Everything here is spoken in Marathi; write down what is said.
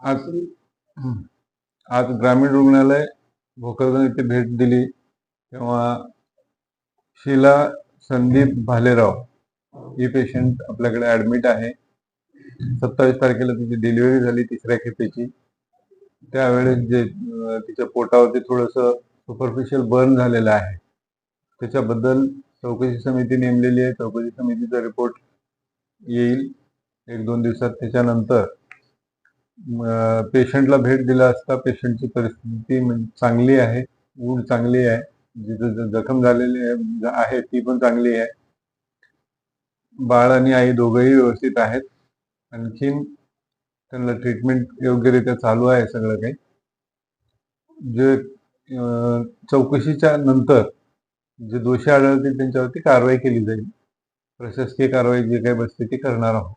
आज आज ग्रामीण रुग्णालय भोकरदन येथे भेट दिली. तेव्हा शीला संदीप भालेराव ही पेशंट आपल्याकडे ऍडमिट आहे. सत्तावीस तारखेला तिची डिलिव्हरी झाली तिसऱ्या खेपेची. त्यावेळेस जे तिच्या पोटावरती थोडस सुपरफिशियल बर्न झालेलं आहे. त्याच्याबद्दल चौकशी समिती नेमलेली आहे. चौकशी समितीचा रिपोर्ट येईल. एक दोन दिवसात त्याच्यानंतर पेशंटला भेट दिला असता पेशंटची परिस्थिती चांगली आहे ऊन चांगली आहे जिथं जखम झालेली आहे ती पण चांगली आहे. बाळ आणि आई दोघंही व्यवस्थित आहेत. आणखीन त्यांना ट्रीटमेंट योग्यरित्या चालू आहे सगळं काही. जे चौकशीच्या नंतर जे दोषी आढळतील त्यांच्यावरती कारवाई केली जाईल. प्रशासकीय कारवाई जे काही बसते ती करणार आहोत.